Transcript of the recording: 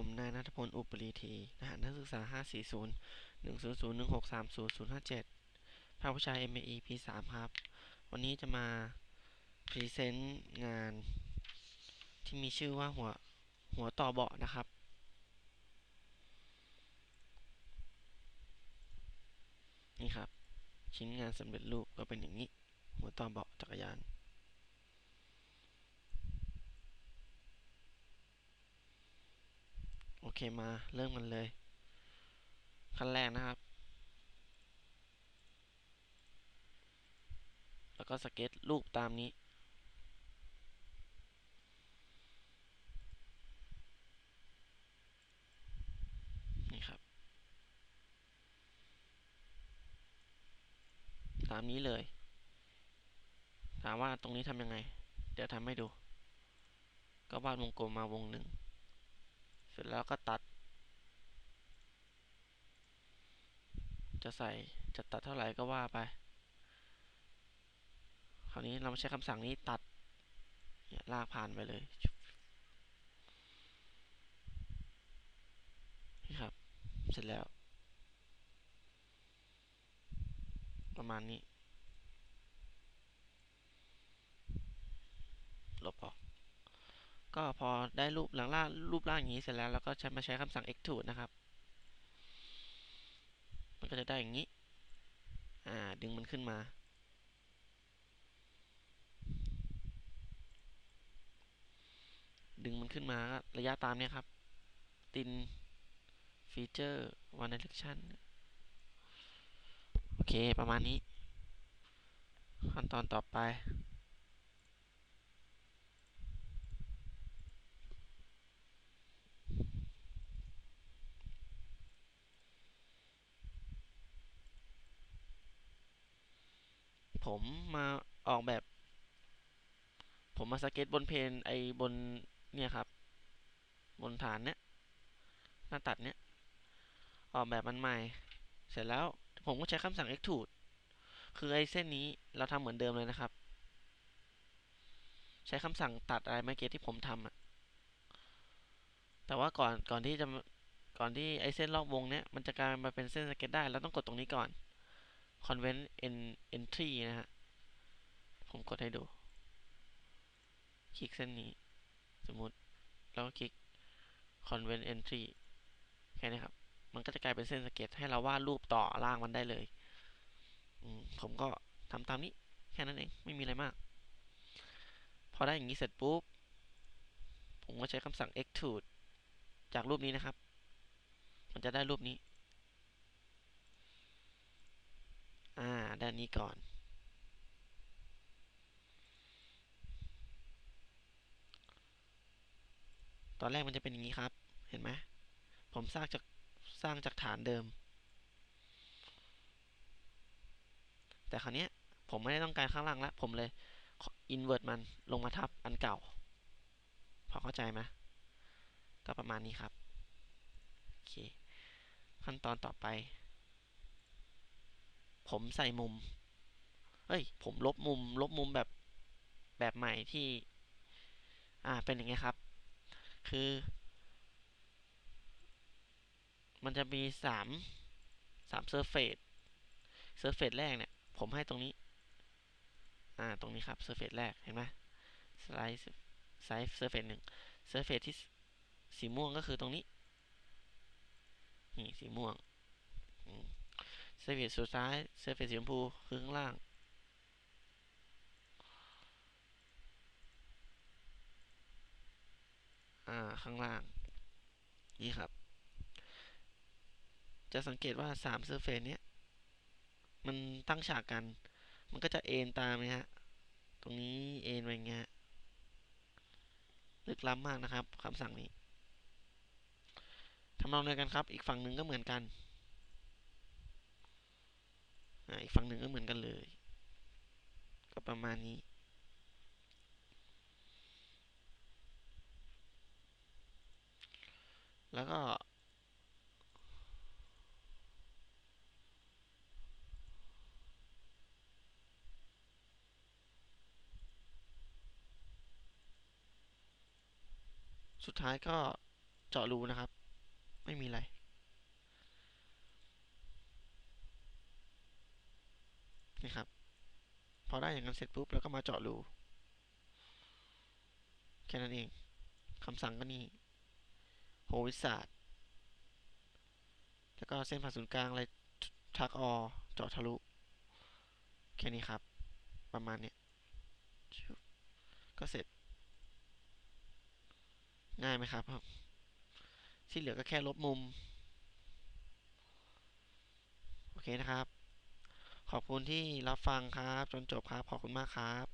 ผมนายนัทพลอุปรีทีรหัสนักศึกษา 540 100 1630 057 ภาควิชา MAE P3 ครับ วันนี้จะมาพรีเซนต์งานที่มีชื่อว่าหัวหัวต่อเบาะนะครับ นี่ครับ ชิ้นงานสำเร็จรูปก็เป็นอย่างนี้ หัวต่อเบาะจักรยาน โอ เคมาเริ่มกันเลย ขั้นแรกนะครับ แล้วก็สเก็ตรูปตามนี้ นี่ครับ ตามนี้เลย ถามว่าตรงนี้ทำยังไง เดี๋ยวทำให้ดู ก็วาดวงกลมมาวงหนึ่ง สร็จแล้วก็ตัด จะใส่จะตัดเท่าไหร่ก็ว่าไป คราวนี้เราใช้คำสั่งนี้ตัดลากผ่านไปเลยนี่ครับ เสร็จแล้ว ประมาณนี้ ลบออก ก็พอได้รูปหลังล่างรูปร่างอย่างนี้เสร็จแล้วเราก็ใช้มาใช้คำสั่ง extrude นะครับ มันก็จะได้อย่างนี้ อ่า ดึงมันขึ้นมาดึงมันขึ้นมาก็ระยะตามเนี้ยครับ ตินฟีเจอร์ one direction โอเค ประมาณนี้ ขั้นตอนต่อไป ผมมาออกแบบ ผมมาสเก็ตบนเพนไอบนเนี่ยครับ บนฐานเนี้ยหน้าตัดเนี้ยออกแบบมันใหม่ เสร็จแล้วผมก็ใช้คำสั่ง extrude คือไอเส้นนี้เราทำเหมือนเดิมเลยนะครับ ใช้คำสั่งตัดอะไรเมื่อกี้ที่ผมทำอะแต่ว่าก่อนก่อนที่จะก่อนที่ไอเส้นรอบวงเนี้ยมันจะกลายมาเป็นเส้นสเก็ตได้เราต้องกดตรงนี้ก่อน convent entry นะฮะ ผมกดให้ดู คลิกเส้นนี้ สมมุติแล้วก็คลิก convent entry แค่นี้ครับ มันก็จะกลายเป็นเส้นสเก็ต ให้เราวาดรูปต่อล่างมันได้เลย ผมก็ทำตามนี้ แค่นั้นเอง ไม่มีอะไรมาก พอได้อย่างนี้เสร็จปุ๊บ ผมก็ใช้คำสั่ง extrude จากรูปนี้นะครับ มันจะได้รูปนี้ อ่า ด้านนี้ก่อน ตอนแรกมันจะเป็นอย่างนี้ครับ เห็นไหมผมสร้างจากสร้างจากฐานเดิม แต่คราวนี้ผมไม่ได้ต้องการข้างล่างแล้วผมเลย invert มันลงมาทับอันเก่า พอเข้าใจไหมก็ประมาณนี้ครับ โอเค ขั้นตอนต่อไป ผมใส่มุม เฮ้ย ผมลบมุม ลบมุมแบบแบบใหม่ที่ อ่า เป็นอย่างไงครับ คือ มันจะมีสามสามเซอร์เฟสเซอร์เฟสแรกเนี่ย ผมให้ตรงนี้ อ่า ตรงนี้ครับเซอร์เฟสแรก เห็นไหมสไลด์ไซส์เซอร์เฟสหนึ่งเซอร์เฟสที่สีม่วงก็คือตรงนี้ นี่สีม่วง ซอร์เฟสสุดท้ายเซอร์เฟสสีชมพูคือข้างล่าง อ่า ข้างล่าง นี่ครับ จะสังเกตว่าสามเซอร์เฟสเนี้ย มันตั้งฉากกัน มันก็จะเอ็นตามนะฮะ ตรงนี้เอ็นไปเงี้ยลึกล้ำมากนะครับคำสั่งนี้ทำนองเดียวกันครับ อีกฝั่งหนึ่งก็เหมือนกัน อีกฝั่งหนึ่งก็เหมือนกันเลย ก็ประมาณนี้ แล้วก็สุดท้ายก็เจาะรูนะครับ ไม่มีอะไร ครับ พอได้อย่างนั้นเสร็จปุ๊บแล้วก็มาเจาะรู แค่นั้นเองคำสั่งก็นี่โฮวิสาดแล้วก็เส้นผ่าศูนย์กลางอะไรทักออเจาะทะลุ แค่นี้ครับ ประมาณเนี้ยก็เสร็จ ง่ายไหมครับครับ ที่เหลือก็แค่ลบมุม โอเคนะครับ ขอบคุณที่รับฟังครับ จนจบครับ ขอบคุณมากครับ